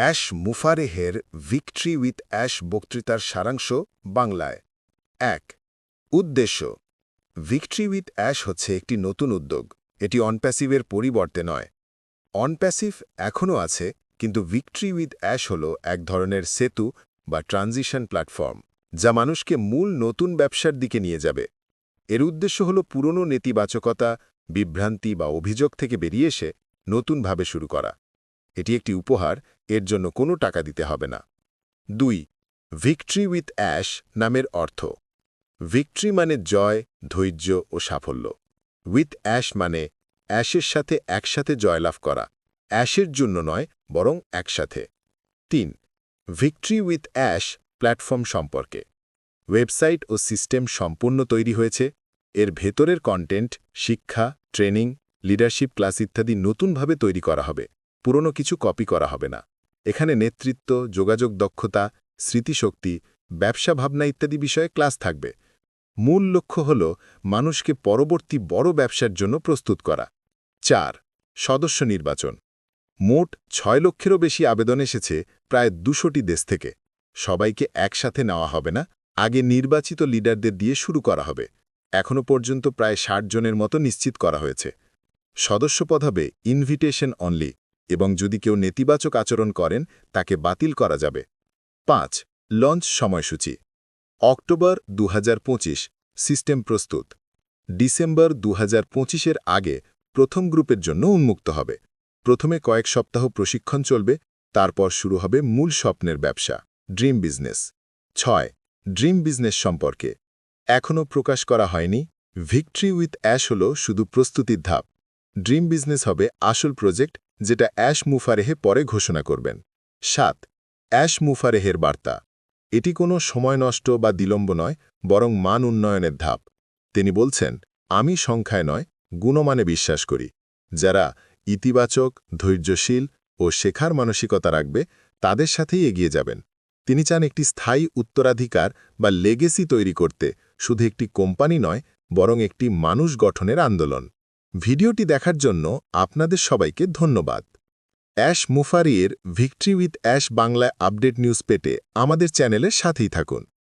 Ash মুফারেহের victory with Ash বক্তৃতার সারাংশ বাংলায়। এক, উদ্দেশ্য। ভিক্টরি উইথ অ্যাশ হচ্ছে একটি নতুন উদ্যোগ। এটি অনপ্যাসিভের পরিবর্তে নয়। অনপ্যাসিভ এখনও আছে, কিন্তু ভিক্টরি উইথ অ্যাশ হল এক ধরনের সেতু বা ট্রানজিশন প্ল্যাটফর্ম, যা মানুষকে মূল নতুন ব্যবসার দিকে নিয়ে যাবে। এর উদ্দেশ্য হল পুরনো নেতিবাচকতা, বিভ্রান্তি বা অভিযোগ থেকে বেরিয়ে এসে নতুনভাবে শুরু করা। এটি একটি উপহার, এর জন্য কোনো টাকা দিতে হবে না। দুই, ভিক্টরি উইথ অ্যাশ নামের অর্থ। ভিক্টরি মানে জয়, ধৈর্য ও সাফল্য। উইথ অ্যাশ মানে অ্যাশের সাথে একসাথে জয়লাভ করা। অ্যাশের জন্য নয়, বরং একসাথে। তিন, ভিক্টরি উইথ অ্যাশ প্ল্যাটফর্ম সম্পর্কে। ওয়েবসাইট ও সিস্টেম সম্পূর্ণ তৈরি হয়েছে। এর ভেতরের কন্টেন্ট, শিক্ষা, ট্রেনিং, লিডারশিপ ক্লাস ইত্যাদি নতুনভাবে তৈরি করা হবে। পুরনো কিছু কপি করা হবে না। এখানে নেতৃত্ব, যোগাযোগ দক্ষতা, স্মৃতিশক্তি, ব্যবসা ভাবনা ইত্যাদি বিষয়ে ক্লাস থাকবে। মূল লক্ষ্য হল মানুষকে পরবর্তী বড় ব্যবসার জন্য প্রস্তুত করা। চার, সদস্য নির্বাচন। মোট ছয় লক্ষেরও বেশি আবেদন এসেছে প্রায় দুশোটি দেশ থেকে। সবাইকে একসাথে নেওয়া হবে না, আগে নির্বাচিত লিডারদের দিয়ে শুরু করা হবে। এখনও পর্যন্ত প্রায় ষাট জনের মতো নিশ্চিত করা হয়েছে। সদস্যপদ হবে ইনভিটেশন অনলি এবং যদি কেউ নেতিবাচক আচরণ করেন, তাকে বাতিল করা যাবে। পাঁচ, লঞ্চ সময়সূচি। অক্টোবর দু হাজার পঁচিশ, সিস্টেম প্রস্তুত। ডিসেম্বর দু এর আগে প্রথম গ্রুপের জন্য উন্মুক্ত হবে। প্রথমে কয়েক সপ্তাহ প্রশিক্ষণ চলবে, তারপর শুরু হবে মূল স্বপ্নের ব্যবসা, ড্রিম বিজনেস। ছয়, ড্রিম বিজনেস সম্পর্কে। এখনও প্রকাশ করা হয়নি, ভিক্টরি উইথ অ্যাশ হল শুধু প্রস্তুতির ধাপ। ড্রিম বিজনেস হবে আসল প্রজেক্ট যেটা অ্যাশ মুফারেহে পরে ঘোষণা করবেন। সাত, অ্যাশ মুফারেহের বার্তা। এটি কোনো সময় নষ্ট বা বিলম্ব নয়, বরং মান উন্নয়নের ধাপ। তিনি বলছেন, আমি সংখ্যায় নয়, গুণমানে বিশ্বাস করি। যারা ইতিবাচক, ধৈর্যশীল ও শেখার মানসিকতা রাখবে, তাদের সাথেই এগিয়ে যাবেন। তিনি চান একটি স্থায়ী উত্তরাধিকার বা লেগেসি তৈরি করতে শুধু একটি কোম্পানি নয়, বরং একটি মানুষ গঠনের আন্দোলন। ভিডিওটি দেখার জন্য আপনাদের সবাইকে ধন্যবাদ। Ash মুফারিয়ের victory with Ash Bangla update news পেটে আমাদের চ্যানেলের সাথেই থাকুন।